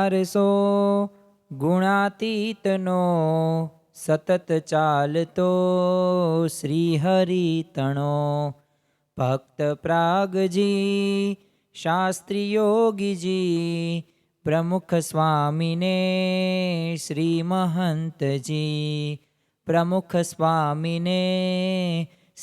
ચારસો ગુણાતીતનો સતત ચાલતો શ્રી હરિતણો ભક્ત પ્રાગજી, શાસ્ત્રી યોગીજી, પ્રમુખ સ્વામીને શ્રી મહંતજી પ્રમુખ સ્વામીને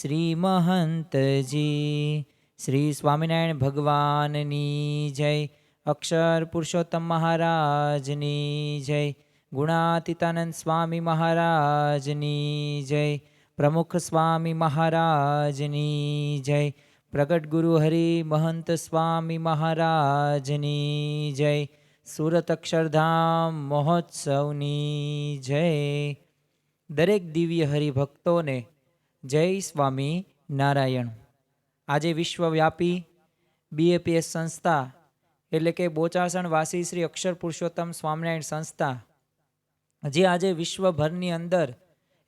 શ્રી મહંતજી શ્રી સ્વામિનારાયણ ભગવાનની જય. અક્ષર પુરુષોત્તમ મહારાજની જય. ગુણાતીતાનંદ સ્વામી મહારાજની જય. પ્રમુખ સ્વામી મહારાજની જય. પ્રગટ ગુરુ હરિ મહંત સ્વામી મહારાજની જય. સુરત અક્ષરધામ મહોત્સવની જય. દરેક દિવ્ય હરિભક્તોને જય સ્વામી નારાયણ. આજે વિશ્વવ્યાપી બીએપીએસ સંસ્થા એટલે કે બોચાસણ વાસી શ્રી અક્ષર પુરુષોત્તમ સ્વામિનારાયણ સંસ્થા, જે આજે વિશ્વભરની અંદર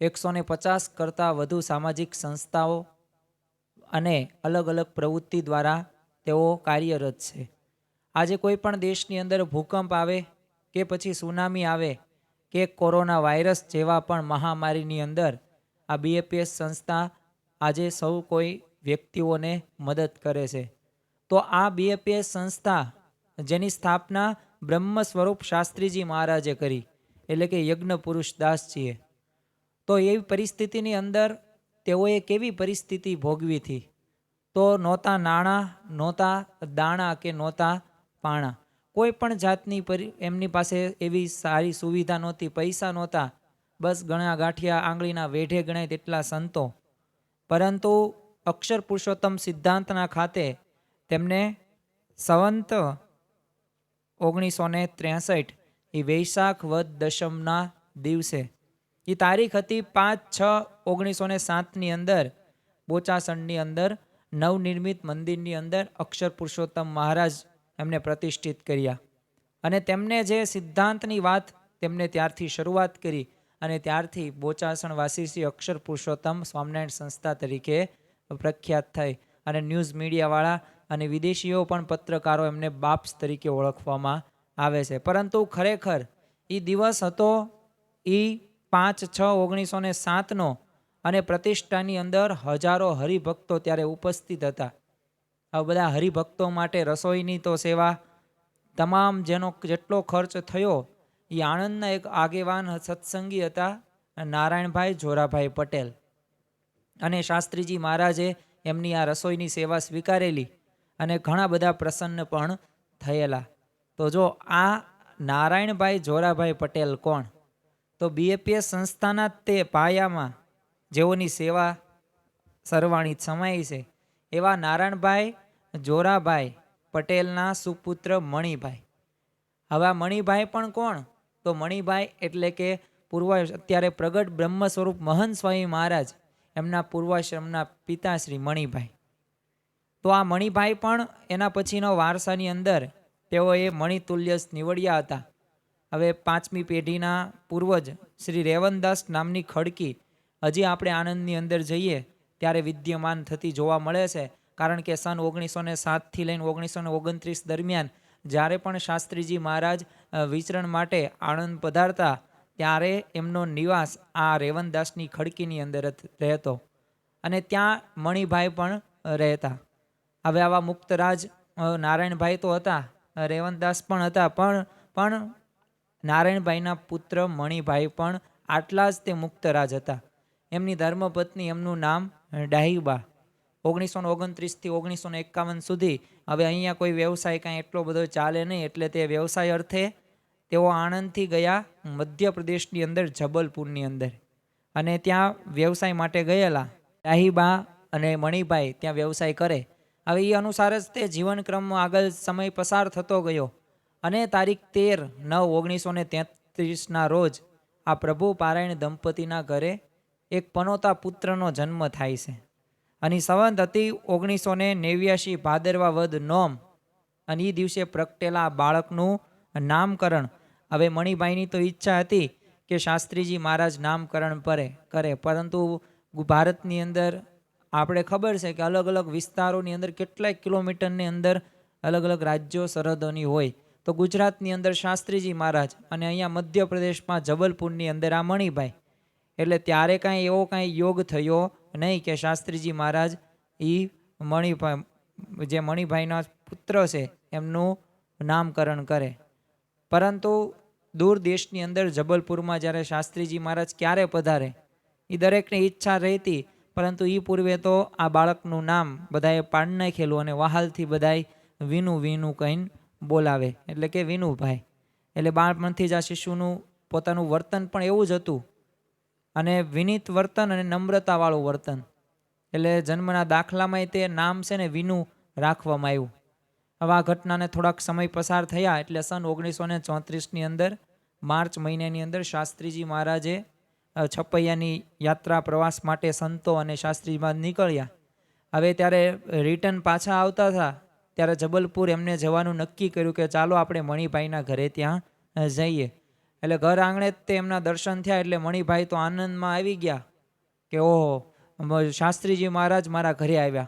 એકસો ને પચાસ કરતાં વધુ સામાજિક સંસ્થાઓ અને અલગ અલગ પ્રવૃત્તિ દ્વારા તેઓ કાર્યરત છે. આજે કોઈ પણ દેશની અંદર ભૂકંપ આવે કે પછી સુનામી આવે કે કોરોના વાયરસ જેવા પણ મહામારીની અંદર આ બીએપીએસ સંસ્થા આજે સૌ કોઈ વ્યક્તિઓને મદદ કરે છે. તો આ બીએપીએસ સંસ્થા જેની સ્થાપના બ્રહ્મ સ્વરૂપ શાસ્ત્રીજી મહારાજે કરી, એટલે કે યજ્ઞ પુરુષ દાસજીએ. તો એવી પરિસ્થિતિની અંદર તેઓએ કેવી પરિસ્થિતિ ભોગવી હતી? તો નહોતા નાણાં, નહોતા દાણા કે નહોતા પાણા. કોઈ પણ જાતની પરિ, એમની પાસે એવી સારી સુવિધા નહોતી, પૈસા નહોતા. બસ ગણા ગાંઠિયા આંગળીના વેઢે ગણાય તેટલા સંતો. પરંતુ અક્ષર પુરુષોત્તમ સિદ્ધાંતના ખાતે તેમને સંવંત ઓગણીસો ને ત્રેસઠ એ વૈશાખ વદ દશમના દિવસે. એ તારીખ હતી પાંચ છ ઓગણીસો ને સાતની અંદર, બોચાસણની અંદર, નવનિર્મિત મંદિરની અંદર અક્ષર પુરુષોત્તમ મહારાજ એમને પ્રતિષ્ઠિત કર્યા. અને તેમને જે સિદ્ધાંતની વાત તેમને ત્યારથી શરૂઆત કરી અને ત્યારથી બોચાસણવાસી શ્રી અક્ષર પુરુષોત્તમ સ્વામિનારાયણ સંસ્થા તરીકે પ્રખ્યાત થઈ. અને ન્યૂઝ મીડિયાવાળા અને વિદેશીઓ પણ પત્રકારો એમને બાપ્સ તરીકે ઓળખવામાં આવે છે. પરંતુ ખરેખર એ દિવસ હતો એ પાંચ છ ઓગણીસો ને સાતનો અને પ્રતિષ્ઠાની અંદર હજારો હરિભક્તો ત્યારે ઉપસ્થિત હતા. આ બધા હરિભક્તો માટે રસોઈની તો સેવા તમામ જેનો જેટલો ખર્ચ થયો એ આણંદના એક આગેવાન સત્સંગી હતા નારાયણભાઈ જોરાભાઈ પટેલ. અને શાસ્ત્રીજી મહારાજે એમની આ રસોઈની સેવા સ્વીકારેલી. અને ઘણા બધા પ્રસન્ન પણ થયેલા. તો જો આ નારાયણભાઈ જોરાભાઈ પટેલ કોણ? તો બીએપીએસ સંસ્થાના તે પાયામાં જેઓની સેવા સરવાણી સમાઈ છે, એવા નારાયણભાઈ જોરાભાઈ પટેલના સુપુત્ર મણિભાઈ. હવે આ મણિભાઈ પણ કોણ? તો મણિભાઈ એટલે કે પૂર્વ અત્યારે પ્રગટ બ્રહ્મ સ્વરૂપ મહંત સ્વામી મહારાજ, એમના પૂર્વાશ્રમના પિતાશ્રી મણિભાઈ. તો આ મણિભાઈ પણ એના પછીનો વારસાની અંદર તેઓએ મણિતુલ્ય નીવડ્યા હતા. હવે પાંચમી પેઢીના પૂર્વજ શ્રી રેવનદાસ નામની ખડકી હજી આપણે આનંદની અંદર જઈએ ત્યારે વિદ્યમાન થતી જોવા મળે છે. કારણ કે સન ઓગણીસો ને સાતથી લઈને ઓગણીસો ને ઓગણત્રીસ દરમિયાન જ્યારે પણ શાસ્ત્રીજી મહારાજ વિચરણ માટે આણંદ પધારતા ત્યારે એમનો નિવાસ આ રેવનદાસની ખડકીની અંદર રહેતો. અને ત્યાં મણિભાઈ પણ રહેતા. હવે આવા મુક્તરાજ નારાયણભાઈ તો હતા રેવંતદાસ પણ હતા, પણ પણ નારાયણભાઈના પુત્ર મણિભાઈ પણ આટલા જ તે મુક્તરાજ હતા. એમની ધર્મપત્ની એમનું નામ ડાહીબા. ઓગણીસો ઓગણત્રીસથી ઓગણીસો એકાવન સુધી હવે અહીંયા કોઈ વ્યવસાય કાંઈ એટલો બધો ચાલે નહીં, એટલે તે વ્યવસાય અર્થે તેઓ આણંદથી ગયા મધ્યપ્રદેશની અંદર, જબલપુરની અંદર. અને ત્યાં વ્યવસાય માટે ગયેલા. ડાહીબા અને મણિભાઈ ત્યાં વ્યવસાય કરે. હવે એ અનુસાર જ તે જીવનક્રમમાં આગળ સમય પસાર થતો ગયો અને તારીખ તેર નવ ઓગણીસો ને તેત્રીસના રોજ આ પ્રભુ પારાયણ દંપતીના ઘરે એક પનોતા પુત્રનો જન્મ થાય છે. અને સંવંત હતી ઓગણીસો ને નેવ્યાશી ભાદરવા વદ નોમ. અને એ દિવસે પ્રગટેલા બાળકનું નામકરણ. હવે મણિભાઈની તો ઈચ્છા હતી કે શાસ્ત્રીજી મહારાજ નામકરણ પરે, કરે. પરંતુ ભારતની અંદર આપણે ખબર છે કે અલગ અલગ વિસ્તારોની અંદર કેટલાય કિલોમીટરની અંદર અલગ અલગ રાજ્યો, સરહદોની હોય. તો ગુજરાતની અંદર શાસ્ત્રીજી મહારાજ અને અહીંયા મધ્યપ્રદેશમાં જબલપુરની અંદર આ મણિભાઈ. એટલે ત્યારે કાંઈ એવો કાંઈ યોગ થયો નહીં કે શાસ્ત્રીજી મહારાજ એ મણિભાઈ જે મણિભાઈના પુત્ર છે એમનું નામકરણ કરે. પરંતુ દૂર દેશની અંદર જબલપુરમાં જ્યારે શાસ્ત્રીજી મહારાજ ક્યારે પધારે? એ દરેકની ઈચ્છા રહેતી પરંતુ એ પૂર્વે તો આ બાળકનું નામ બધાએ પાડ નાખેલું અને વહાલથી બધાએ વિનુ વિનુ કહીને બોલાવે. એટલે કે વિનુભાઈ. એટલે બાળપણથી જ આ શિશુનું પોતાનું વર્તન પણ એવું જ હતું. અને વિનીત વર્તન અને નમ્રતાવાળું વર્તન. એટલે જન્મના દાખલામાંય તે નામ છે ને વિનુ રાખવામાં આવ્યું. હવે આ ઘટનાને થોડાક સમય પસાર થયા એટલે સન ઓગણીસો ને ચોત્રીસની અંદર, માર્ચ મહિનાની અંદર શાસ્ત્રીજી મહારાજે છપૈયાની યાત્રા પ્રવાસ માટે સંતો અને શાસ્ત્રીમાં નીકળ્યા. હવે ત્યારે રિટર્ન પાછા આવતા હતા. ત્યારે જબલપુર એમને જવાનું નક્કી કર્યું કે ચાલો આપણે મણિભાઈના ઘરે ત્યાં જઈએ. એટલે ઘર આંગણે જ તે એમના દર્શન થયા એટલે મણિભાઈ તો આનંદમાં આવી ગયા કે ઓહો શાસ્ત્રીજી મહારાજ મારા ઘરે આવ્યા.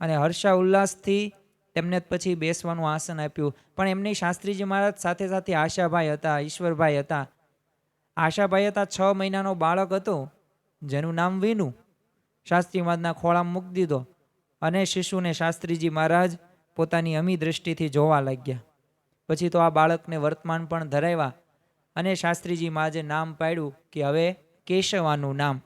અને હર્ષા ઉલ્લાસથી તેમને પછી બેસવાનું આસન આપ્યું. પણ એમની શાસ્ત્રીજી મહારાજ સાથે સાથે આશાભાઈ હતા, ઈશ્વરભાઈ હતા. આશાભાઈ હતા, છ મહિનાનો બાળક હતો, જેનું નામ વિનુ. શાસ્ત્રી મહારાજના ખોળામાં મૂકી દીધો અને શિશુને શાસ્ત્રીજી મહારાજ પોતાની અમી દ્રષ્ટિથી જોવા લાગ્યા. પછી તો આ બાળકને વર્તમાન પણ ધરાવ્યા અને શાસ્ત્રીજી મહારાજે નામ પાડ્યું કે હવે કેશવાનું નામ.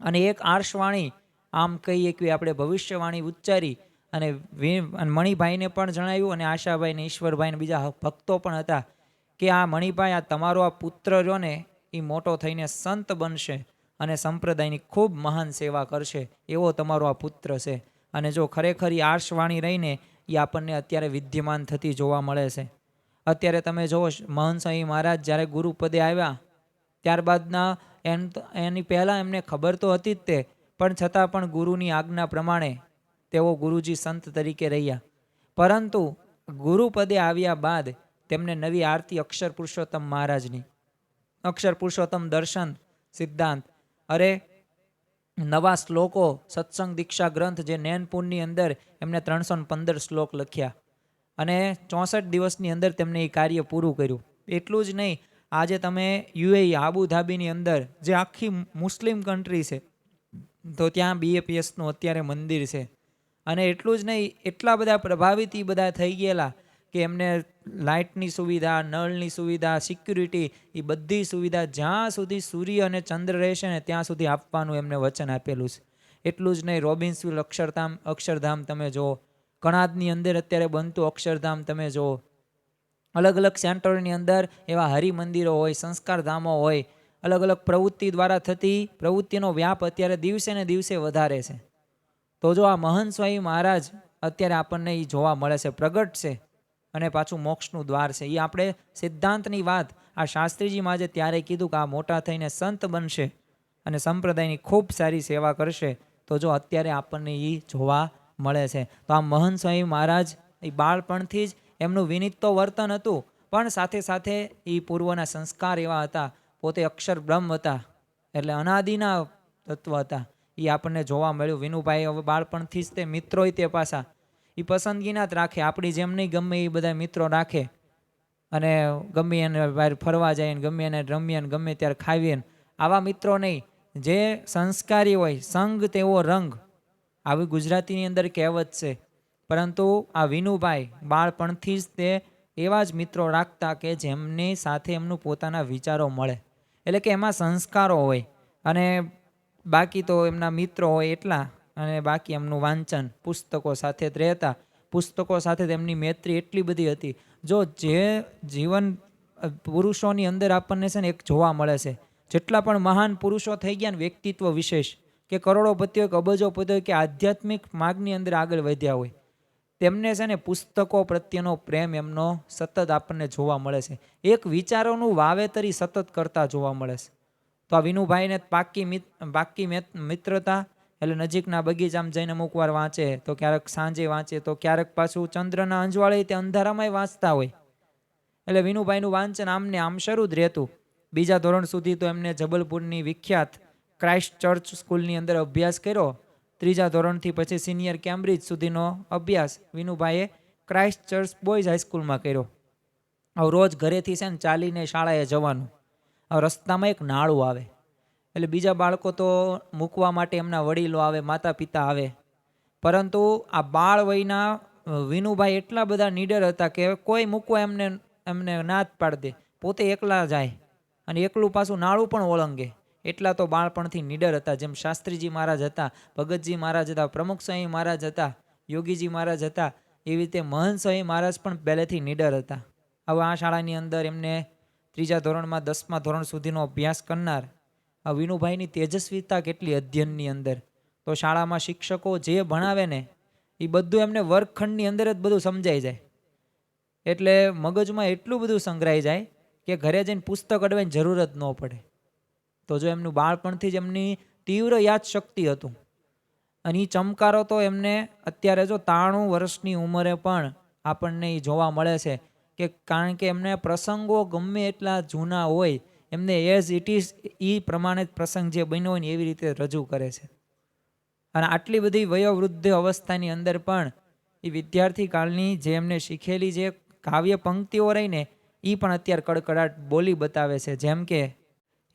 અને એક આર્ષવાણી, આમ કહીએ કે આપણે ભવિષ્યવાણી ઉચ્ચારી અને અને મણિભાઈને પણ જણાવ્યું અને આશાભાઈને, ઈશ્વરભાઈને બીજા ભક્તો પણ હતા. કે આ મણિભાઈ આ તમારો આ પુત્ર રહ્યો ને, એ મોટો થઈને સંત બનશે અને સંપ્રદાયની ખૂબ મહાન સેવા કરશે. એવો તમારો આ પુત્ર છે. અને જો ખરેખર એ આર્ષવાણી રહીને એ આપણને અત્યારે વિદ્યમાન થતી જોવા મળે છે. અત્યારે તમે જુઓ મહંત સ્વામી મહારાજ જ્યારે ગુરુપદે આવ્યા, ત્યારબાદના એમ એની પહેલાં એમને ખબર તો હતી જ તે, પણ છતાં પણ ગુરુની આજ્ઞા પ્રમાણે તેઓ ગુરુજી સંત તરીકે રહ્યા. પરંતુ ગુરુપદે આવ્યા બાદ તેમને નવી આરતી અક્ષર પુરુષોત્તમ મહારાજની. અક્ષર પુરુષોત્તમ દર્શન, સિદ્ધાંત. અરે, નવા શ્લોકો, સત્સંગ દીક્ષા ગ્રંથ જે નૈનપુરની અંદર એમને ત્રણસો પંદર શ્લોક લખ્યા. અને ચોસઠ દિવસની અંદર તેમને એ કાર્ય પૂરું કર્યું. એટલું જ નહીં, આજે તમે યુએઈ આબુધાબીની અંદર, જે આખી મુસ્લિમ કન્ટ્રી છે, તો ત્યાં બીએપીએસનું અત્યારે મંદિર છે. અને એટલું જ નહીં, એટલા બધા પ્રભાવિત એ બધા થઈ ગયેલા કે એમને લાઇટની સુવિધા, નળની સુવિધા, સિક્યુરિટી એ બધી સુવિધા જ્યાં સુધી સૂર્ય અને ચંદ્ર રહેશે ને ત્યાં સુધી આપવાનું એમને વચન આપેલું છે. એટલું જ નહીં, રોબિન્સવિલ અક્ષરધામ અક્ષરધામ તમે જુઓ, કણાદની અંદર અત્યારે બનતું અક્ષરધામ તમે જુઓ, અલગ અલગ સેન્ટરોની અંદર એવા હરિમંદિરો હોય, સંસ્કારધામો હોય, અલગ અલગ પ્રવૃત્તિ દ્વારા થતી પ્રવૃત્તિનો વ્યાપ અત્યારે દિવસે ને દિવસે વધારે છે. તો જો આ મહંત સ્વામી મહારાજ અત્યારે આપણને એ જોવા મળે છે, પ્રગટ છે અને પાછું મોક્ષનું દ્વાર છે. એ આપણે સિદ્ધાંતની વાત આ શાસ્ત્રીજી મહારાજે ત્યારે કીધું કે આ મોટા થઈને સંત બનશે અને સંપ્રદાયની ખૂબ સારી સેવા કરશે, તો જો અત્યારે આપણને એ જોવા મળે છે. તો આ મહંત સ્વામી મહારાજ એ બાળપણથી જ એમનું વિનિત તો વર્તન હતું, પણ સાથે સાથે એ પૂર્વના સંસ્કાર એવા હતા. પોતે અક્ષર બ્રહ્મ હતા, એટલે અનાદિના તત્વ હતા. એ આપણને જોવા મળ્યું. વિનુભાઈ હવે બાળપણથી જ તે મિત્રોય તે પાછા એ પસંદગીના જ રાખે, આપણી જેમ નહીં ગમે એ બધા મિત્રો રાખે. અને ગમે એને બહાર ફરવા જાય ને ગમે એને રમીએ ને ગમે ત્યારે ખાવીએ ને, આવા મિત્રો નહીં. જે સંસ્કારી હોય, સંગ તેવો રંગ. આવી ગુજરાતીની અંદર કહેવત છે, પરંતુ આ વિનુભાઈ બાળપણથી જ તે એવા જ મિત્રો રાખતા કે જેમની સાથે એમનું પોતાના વિચારો મળે. એટલે કે એમાં સંસ્કારો હોય. અને બાકી તો એમના મિત્રો હોય એટલા. અને બાકી એમનું વાંચન પુસ્તકો સાથે જ રહેતા. પુસ્તકો સાથે તેમની મૈત્રી એટલી બધી હતી. જો જે જીવન પુરુષોની અંદર આપણને છે ને એક જોવા મળે છે. જેટલા પણ મહાન પુરુષો થઈ ગયા ને વ્યક્તિત્વ વિશેષ, કે કરોડોપતિઓ, કે અબજોપતિઓ, કે આધ્યાત્મિક માર્ગની અંદર આગળ વધ્યા હોય, તેમને છે ને પુસ્તકો પ્રત્યેનો પ્રેમ એમનો સતત આપણને જોવા મળે છે. એક વિચારોનું વાવેતરી સતત કરતા જોવા મળે છે. તો આ વિનુભાઈને પાકી પાકી મેત- મિત્રતા એટલે નજીકના બગીચામાં જઈને અમુક વાર વાંચે, તો ક્યારેક સાંજે વાંચે, તો ક્યારેક પાછું ચંદ્રના અંજવાળે તે અંધારામાંય વાંચતા હોય. એટલે વિનુભાઈનું વાંચન આમને આમ શરૂ જ રહેતું. બીજા ધોરણ સુધી તો એમને જબલપુરની વિખ્યાત ક્રાઇસ્ટ ચર્ચ સ્કૂલની અંદર અભ્યાસ કર્યો. ત્રીજા ધોરણથી પછી સિનિયર કેમ્બ્રિજ સુધીનો અભ્યાસ વિનુભાઈએ ક્રાઇસ્ટ ચર્ચ બોયઝ હાઈસ્કૂલમાં કર્યો. હવે રોજ ઘરેથી છે ને ચાલીને શાળાએ જવાનું. હવે રસ્તામાં એક નાળું આવે. એટલે બીજા બાળકો તો મૂકવા માટે એમના વડીલો આવે માતા પિતા આવે. પરંતુ આ બાળ વયના વિનુભાઈ એટલા બધા નીડર હતા કે કોઈ મૂકવા એમને એમને ના જ પાડી દે. પોતે એકલા જાય અને એકલું પાછું નાળું પણ ઓળંગે. એટલા તો બાળપણથી નીડર હતા, જેમ શાસ્ત્રીજી મહારાજ હતા, ભગતજી મહારાજ હતા, પ્રમુખ સ્વામી મહારાજ હતા, યોગીજી મહારાજ હતા, એવી રીતે મહંત સ્વામી મહારાજ પણ પહેલેથી નીડર હતા. હવે આ શાળાની અંદર એમને ત્રીજા ધોરણમાં દસમા ધોરણ સુધીનો અભ્યાસ કરનાર આ વિનુભાઈની તેજસ્વીતા કેટલી અધ્યયનની અંદર. તો શાળામાં શિક્ષકો જે ભણાવે ને એ બધું એમને વર્ગખંડની અંદર જ બધું સમજાઈ જાય. એટલે મગજમાં એટલું બધું સંગ્રહાઈ જાય કે ઘરે જઈને પુસ્તક અડવાની જરૂર જ ન પડે. તો જો એમનું બાળપણથી જ એમની તીવ્ર યાદ શક્તિ હતું. અને એ ચમકારો તો એમને અત્યારે જો ત્રાણું વર્ષની ઉંમરે પણ આપણને એ જોવા મળે છે કે કારણ કે એમને પ્રસંગો ગમે એટલા જૂના હોય એમને એઝ ઇટ ઇઝ એ પ્રમાણે પ્રસંગ જે બન્યો હોય ને એવી રીતે રજૂ કરે છે. અને આટલી બધી વયોવૃદ્ધ અવસ્થાની અંદર પણ એ વિદ્યાર્થી કાળની જે એમને શીખેલી જે કાવ્ય પંક્તિઓ રહીને એ પણ અત્યારે કડકડાટ બોલી બતાવે છે. જેમ કે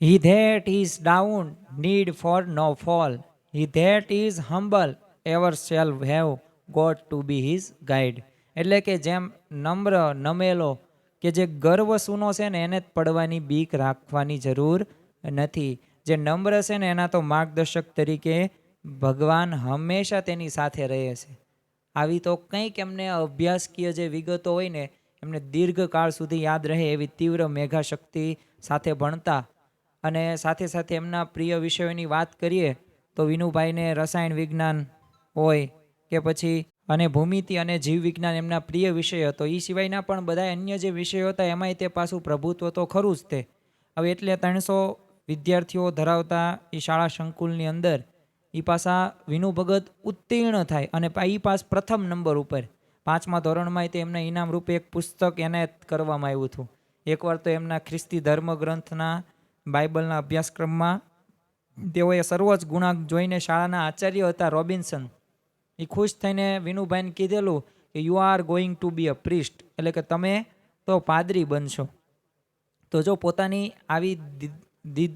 he that is down need for no fall he that is humble ever shall have got to be his guide એટલે કે, જેમ નમ્ર, નમેલો કે જે ગર્વ સૂનો છે ને એને જ પડવાની બીક રાખવાની જરૂર નથી. જે નમ્ર છે ને એના તો માર્ગદર્શક તરીકે ભગવાન હંમેશા તેની સાથે રહે છે. આવી તો કંઈક એમને અભ્યાસકીય જે વિગતો હોય ને, એમને દીર્ઘકાળ સુધી યાદ રહે એવી તીવ્ર મેઘા શક્તિ સાથે ભણતા. અને સાથે સાથે એમના પ્રિય વિષયોની વાત કરીએ, તો વિનુભાઈને રસાયણ વિજ્ઞાન હોય કે પછી અને ભૂમિતિ અને જીવવિજ્ઞાન એમના પ્રિય વિષય હતો. એ સિવાયના પણ બધા અન્ય જે વિષયો હતા, એમાંય તે પાછું પ્રભુત્વ તો ખરું જ તે. હવે એટલે ત્રણસો વિદ્યાર્થીઓ ધરાવતા એ શાળા સંકુલની અંદર એ પાસા વિનુ ભગત ઉત્તીર્ણ થાય અને એ પાસ પ્રથમ નંબર ઉપર. પાંચમા ધોરણમાં તે એમને ઇનામ રૂપે એક પુસ્તક એનાયત કરવામાં આવ્યું હતું. એકવાર તો એમના ખ્રિસ્તી ધર્મ ગ્રંથના બાઇબલના અભ્યાસક્રમમાં તેઓએ સર્વોચ્ચ ગુણાંક જોઈને શાળાના આચાર્ય હતા રોબિન્સન. એ ખુશ થઈને વિનુભાઈને કીધેલું કે you are going to be a priest એટલે કે, તમે તો પાદરી બનશો. તો જો પોતાની આવી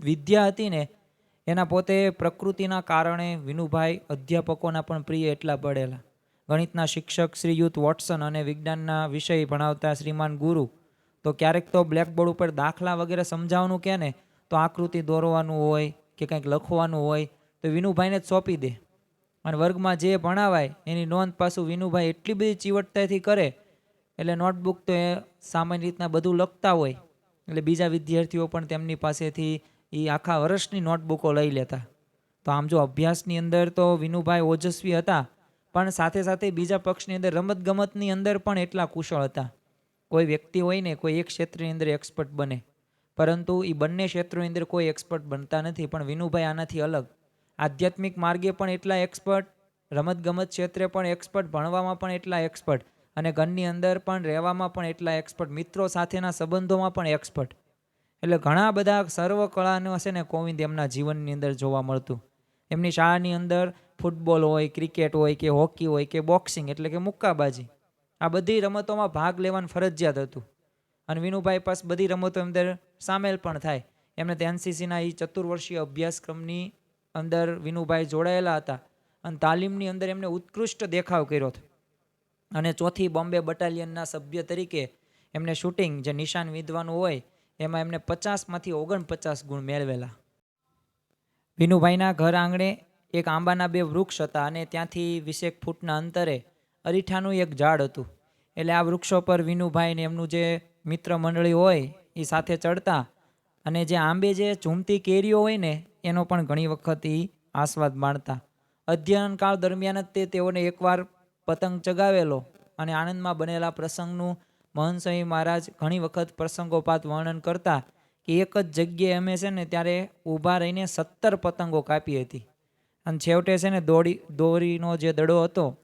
વિદ્યા હતી ને, એના પોતે પ્રકૃતિના કારણે વિનુભાઈ અધ્યાપકોના પણ પ્રિય એટલા પડેલા ગણિતના શિક્ષક શ્રીયુત વોટસન અને વિજ્ઞાનના વિષય ભણાવતા શ્રીમાન ગુરુ. તો ક્યારેક તો બ્લેકબોર્ડ ઉપર દાખલા વગેરે સમજાવવાનું કહે ને, તો આકૃતિ દોરવાનું હોય કે કંઈક લખવાનું હોય, તો વિનુભાઈને જ સોંપી દે. અને વર્ગમાં જે ભણાવાય, એની નોંધ પાછું વિનુભાઈ એટલી બધી ચીવટતાથી કરે, એટલે નોટબુક તો એ સામાન્ય રીતના બધું લખતા હોય, એટલે બીજા વિદ્યાર્થીઓ પણ તેમની પાસેથી એ આખા વર્ષની નોટબુકો લઈ લેતા. તો આમ જો અભ્યાસની અંદર તો વિનુભાઈ ઓજસ્વી હતા, પણ સાથે સાથે બીજા પક્ષની અંદર રમતગમતની અંદર પણ એટલા કુશળ હતા. કોઈ વ્યક્તિ હોય ને, કોઈ એક ક્ષેત્રની અંદર એક્સપર્ટ બને. પરંતુ એ બંને ક્ષેત્રોની અંદર કોઈ એક્સપર્ટ બનતા નથી, પણ વિનુભાઈ આનાથી અલગ. આધ્યાત્મિક માર્ગે પણ એટલા એક્સપર્ટ રમતગમત ક્ષેત્રે પણ એક્સપર્ટ ભણવામાં પણ એટલા એક્સપર્ટ અને ઘરની અંદર પણ રહેવામાં પણ એટલા એક્સપર્ટ મિત્રો સાથેના સંબંધોમાં પણ એક્સપર્ટ એટલે ઘણા બધા સર્વ કળાનો હશે ને કોવિંદ એમના જીવનની અંદર જોવા મળતું. એમની શાળાની અંદર ફૂટબોલ હોય, ક્રિકેટ હોય કે હોકી હોય કે બોક્સિંગ એટલે કે મુક્કાબાજી. આ બધી રમતોમાં ભાગ લેવાનું ફરજિયાત હતું. અને વિનુભાઈ પાસ બધી રમતો અંદર સામેલ પણ થાય. એમને તે એનસીસીના એ ચતુર્વર્ષીય અભ્યાસક્રમની અંદર વિનુભાઈ જોડાયેલા હતા અને તાલીમની અંદર એમને ઉત્કૃષ્ટ દેખાવ કર્યો હતો. અને ચોથી બોમ્બે બટાલિયનના સભ્ય તરીકે એમને શૂટિંગ જે નિશાન વિધવાનું હોય, એમાં એમને પચાસમાંથી ઓગણપચાસ ગુણ મેળવેલા. વિનુભાઈના ઘર આંગણે એક આંબાના બે વૃક્ષ હતા અને ત્યાંથી વીસેક ફૂટના અંતરે અરીઠાનું એક ઝાડ હતું. એટલે આ વૃક્ષો પર વિનુભાઈને એમનું જે મિત્ર મંડળી હોય, એ સાથે ચડતા અને જે આંબે જે ઝૂમતી કેરીઓ હોય ને એનો પણ ઘણી વખત એ આસ્વાદ માણતા. અધ્યયન કાળ દરમિયાન જ તે તેઓને એકવાર પતંગ ચગાવેલો અને આનંદમાં બનેલા પ્રસંગનું મહંત મહારાજ ઘણી વખત પ્રસંગોપાત વર્ણન કરતા કે એક જ જગ્યાએ અમે છે ને ત્યારે ઊભા રહીને સત્તર પતંગો કાપી હતી. અને છેવટે છે ને દોડી, દોરીનો જે દડો હતો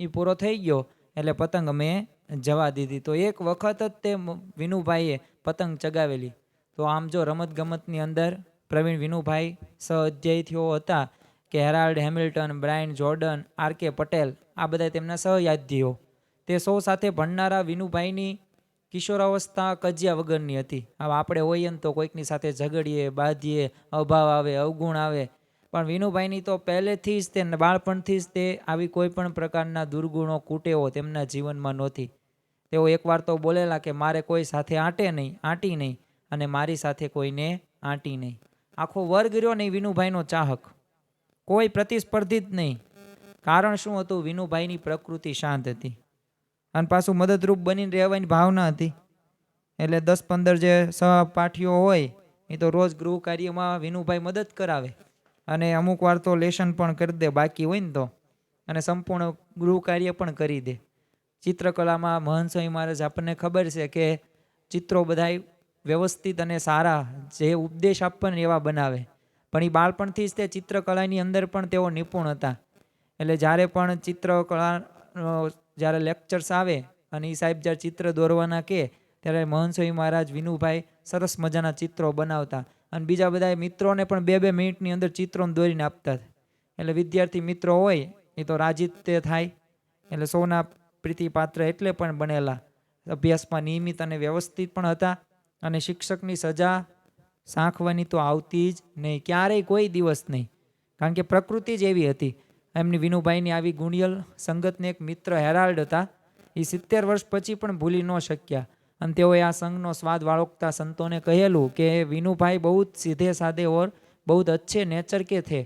એ પૂરો થઈ ગયો એટલે પતંગ અમે જવા દીધી. તો એક વખત જ તે વિનુભાઈએ પતંગ ચગાવેલી. તો આમ જો રમતગમતની અંદર પ્રવીણ વિનુભાઈ સહ અધ્યાયીઓ હતા કે Harold Hamilton, Brian Jordan, R K Patel, આ બધા તેમના સહયાત્રીઓ તે સૌ સાથે ભણનારા વિનુભાઈની કિશોરાવસ્થા કજિયા વગરની હતી. હવે આપણે હોઈએ ને તો કોઈકની સાથે ઝઘડીએ, બાંધીએ, અભાવ આવે, અવગુણ આવે. પણ વિનુભાઈની તો પહેલેથી જ તે બાળપણથી જ તે આવી કોઈ પણ પ્રકારના દુર્ગુણો કૂટેવો તેમના જીવનમાં નહોતી. તેઓ એકવાર તો બોલેલા કે મારે કોઈ સાથે આંટે નહીં, આંટી નહીં અને મારી સાથે કોઈને આંટી નહીં. આખો વર્ગ રહ્યો નહીં વિનુભાઈનો ચાહક. કોઈ પ્રતિસ્પર્ધી જ નહીં. કારણ શું હતું? વિનુભાઈની પ્રકૃતિ શાંત હતી. અને પાછું મદદરૂપ બનીને રહેવાની ભાવના હતી. એટલે દસ પંદર જે સહપાઠીઓ હોય એ તો રોજ ગૃહ કાર્યમાં વિનુભાઈ મદદ કરાવે. અને અમુક વાર તો લેશન પણ કરી દે, બાકી હોય ને તો. અને સંપૂર્ણ ગૃહ કાર્ય પણ કરી દે. ચિત્રકલામાં મહંત મહારાજ આપણને ખબર છે કે ચિત્રો બધાય વ્યવસ્થિત અને સારા જે ઉપદેશ આપવાને એવા બનાવે. પણ એ બાળપણથી જ તે ચિત્રકલાની અંદર પણ તેઓ નિપુણ હતા. એટલે જ્યારે પણ ચિત્રકલા જ્યારે લેક્ચર્સ આવે અને એ સાહેબ જ્યારે ચિત્ર દોરવાના કહે ત્યારે મહંત મહારાજ, વિનુભાઈ સરસ મજાના ચિત્રો બનાવતા. અને બીજા બધા મિત્રોને પણ બે બે મિનિટની અંદર ચિત્રોને દોરીને આપતા. એટલે વિદ્યાર્થી મિત્રો હોય એ તો રાજીત્ય થાય. એટલે સૌના પ્રીતિપાત્ર એટલે પણ બનેલા. અભ્યાસમાં નિયમિત અને વ્યવસ્થિત પણ હતા. અને શિક્ષકની સજા સાંખવાની તો આવતી જ નહીં ક્યારેય કોઈ દિવસ નહીં કારણ કે પ્રકૃતિ જ એવી હતી એમની વિનુભાઈની આવી ગુણિયલ સંગતને એક મિત્ર હેરાલ્ડ હતા એ સિત્તેર વર્ષ પછી પણ ભૂલી ન શક્યા અને તેઓએ આ સંઘનો સ્વાદ વાળોકતા સંતોને કહેલું કે વિનુભાઈ બહુ જ સીધે સાધે ઓર બહુ જ अच्छे नेचर के थे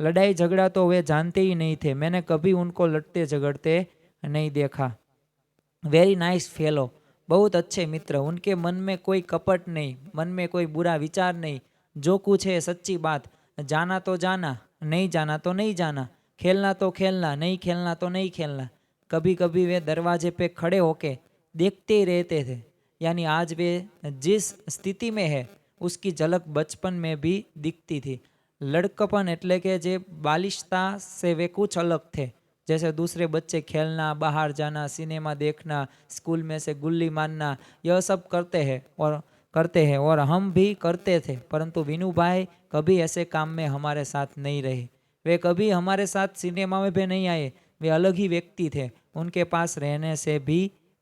लड़ाई झगड़ा तो वे जानते ही नहीं थे मैंने कभी उनको लड़ते झगड़ते नहीं देखा वेरी नाइस फेलो बहुत अच्छे मित्र उनके मन में कोई कपट नहीं मन में कोई बुरा विचार नहीं जो कुछ है सच्ची बात जाना तो जाना नहीं जाना तो नहीं जाना खेलना तो खेलना नहीं खेलना तो नहीं खेलना कभी कभी वे दरवाजे पे खड़े होके देखते ही रहते थे यानी आज वे जिस स्थिति में है उसकी झलक बचपन में भी दिखती थी लड़कपन એટલે કે જે बालिशता से वे कुछ अलग थे जैसे दूसरे बच्चे खेलना बाहर जाना सिनेमा देखना स्कूल में से गुल्ली मारना यह सब करते हैं और करते हैं और हम भी करते थे परंतु विनू भाई कभी ऐसे काम में हमारे साथ नहीं रहे वे कभी हमारे साथ सिनेमा में भी नहीं आए वे अलग ही व्यक्ति थे उनके पास रहने से भी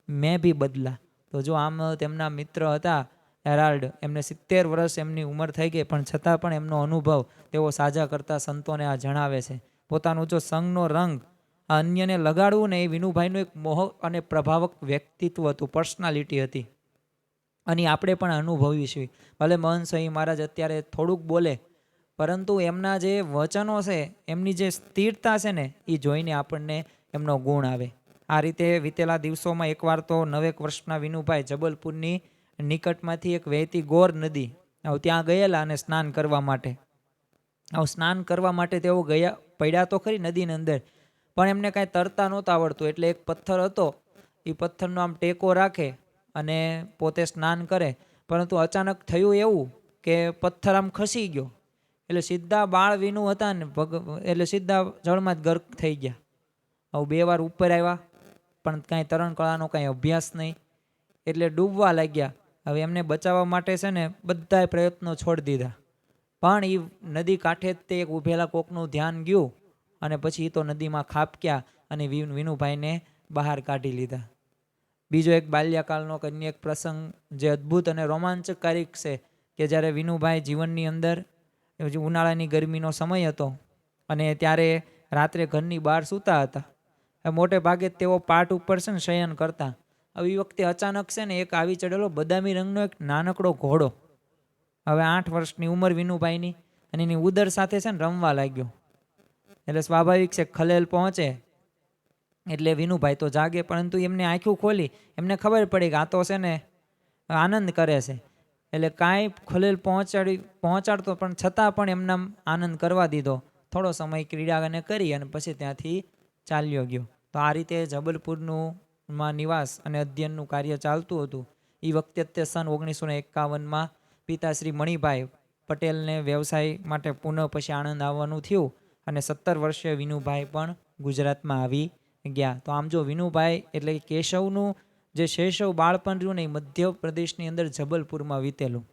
મેં બી બદલા તો જો આમ તેમના મિત્ર હતા હેરાલ્ડ એમને સિત્તેર વર્ષ એમની ઉંમર થઈ ગઈ પણ છતાં પણ એમનો અનુભવ તેઓ સાજા કરતા સંતોને આ જણાવે છે પોતાનું જો સંઘનો રંગ અન્યને લગાડવું ને એ વિનુભાઈનું એક મોહ અને પ્રભાવક વ્યક્તિત્વ હતું પર્સનાલિટી હતી. અને આપણે પણ અનુભવીશું ભલે મહન સ્વામી મહારાજ અત્યારે થોડુંક બોલે, પરંતુ એમના જે વચનો છે, એમની જે સ્થિરતા છે ને, એ જોઈને આપણને એમનો ગુણ આવે. આ રીતે વીતેલા દિવસોમાં એકવાર તો નવેક વર્ષના વિનુભાઈ જબલપુરની નિકટમાંથી એક વહેતી ગોર નદી ત્યાં ગયેલા અને સ્નાન કરવા માટે. આવું સ્નાન કરવા માટે તેઓ ગયા, પડ્યા તો ખરી નદીની અંદર પણ એમને કાંઈ તરતા નહોતા આવડતું. એટલે એક પથ્થર હતો એ પથ્થરનો આમ ટેકો રાખે અને પોતે સ્નાન કરે. પરંતુ અચાનક થયું એવું કે પથ્થર આમ ખસી ગયો. એટલે સીધા બાળ વિનુ હતા ને ભગ, એટલે સીધા જળમાં જ ગર્ક થઈ ગયા. આવું બે વાર ઉપર આવ્યા, પણ કાંઈ તરણ કળાનો કાંઈ અભ્યાસ નહીં. એટલે ડૂબવા લાગ્યા. હવે એમને બચાવવા માટે છે ને બધાએ પ્રયત્નો છોડી દીધા. પણ એ નદી કાંઠે જ તે એક ઊભેલા કોકનું ધ્યાન ગયું. અને પછી તો નદીમાં ખાપક્યા અને વિનુભાઈને બહાર કાઢી લીધા. બીજો એક બાલ્યકાળનો અન્ય એક પ્રસંગ જે અદ્ભુત અને રોમાંચકારી છે કે જ્યારે વિનુભાઈ જીવનની અંદર ઉનાળાની ગરમીનો સમય હતો અને ત્યારે રાત્રે ઘરની બહાર સૂતા હતા. મોટે ભાગે તેઓ પાટ ઉપર છે ને શયન કરતા. હવે વખતે અચાનક છે ને એક આવી ચડેલો બદામી રંગનો એક નાનકડો ઘોડો. હવે આઠ વર્ષની ઉંમર વિનુભાઈની અને એની ઉદર સાથે છે ને રમવા લાગ્યો. એટલે સ્વાભાવિક છે ખલેલ પહોંચે. એટલે વિનુભાઈ તો જાગે, પરંતુ એમને આંખું ખોલી. એમને ખબર પડી કે આ તો છે ને, આનંદ કરે છે. એટલે કાંઈ ખલેલ પહોંચાડી, પહોંચાડતો પણ છતાં પણ એમના આનંદ કરવા દીધો. થોડો સમય ક્રીડાને કરી અને પછી ત્યાંથી ચાલ્યો ગયો. તો આ રીતે જબલપુરનું માં નિવાસ અને અધ્યયનનું કાર્ય ચાલતું હતું. એ વખતે તે સન ઓગણીસો ને એકાવનમાં પિતાશ્રી મણિભાઈ પટેલને વ્યવસાય માટે પુનઃ પછી આણંદ આવવાનું થયું. અને સત્તર વર્ષીય વિનુભાઈ પણ ગુજરાતમાં આવી ગયા. તો આમ જો વિનુભાઈ એટલે કેશવનું જે શેષવ બાળપણ રહ્યું ને એ મધ્યપ્રદેશની અંદર જબલપુરમાં વીતેલું.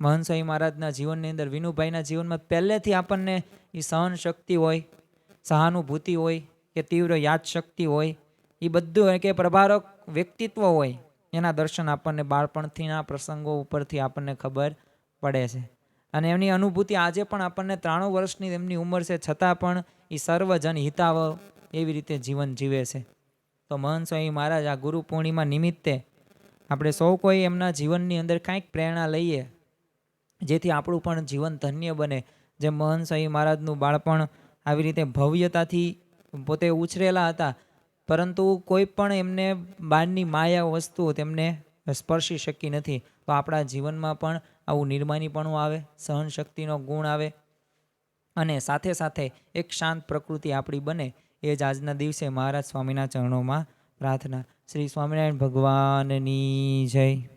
મહંત મહારાજના જીવનની અંદર વિનુભાઈના જીવનમાં પહેલેથી આપણને એ સહન શક્તિ હોય, સહાનુભૂતિ હોય, કે તીવ્ર યાદશક્તિ હોય, એ બધું કે પ્રભારક વ્યક્તિત્વ હોય, એના દર્શન આપણને બાળપણથીના પ્રસંગો ઉપરથી આપણને ખબર પડે છે. અને એમની અનુભૂતિ આજે પણ આપણને ત્રાણું વર્ષની એમની ઉંમર છે, છતાં પણ એ સર્વજન હિતાવ એવી રીતે જીવન જીવે છે. તો મહંત સ્વામી મહારાજ, આ ગુરુ પૂર્ણિમા નિમિત્તે આપણે સૌ કોઈ એમના જીવનની અંદર કાંઈક પ્રેરણા લઈએ, જેથી આપણું પણ જીવન ધન્ય બને. જેમ મહંત સ્વામી મહારાજનું બાળપણ આવી રીતે ભવ્યતાથી પોતે ઉછરેલા હતા, પરંતુ કોઈ પણ એમને બહારની માયા વસ્તુઓ તેમને સ્પર્શી શકી નથી. તો આપણા જીવનમાં પણ આવું નિર્માનીપણું આવે, સહનશક્તિનો ગુણ આવે અને સાથે સાથે એક શાંત પ્રકૃતિ આપણી બને એ જ આજના દિવસે મહારાજ સ્વામીના ચરણોમાં પ્રાર્થના. શ્રી સ્વામિનારાયણ ભગવાનની જય.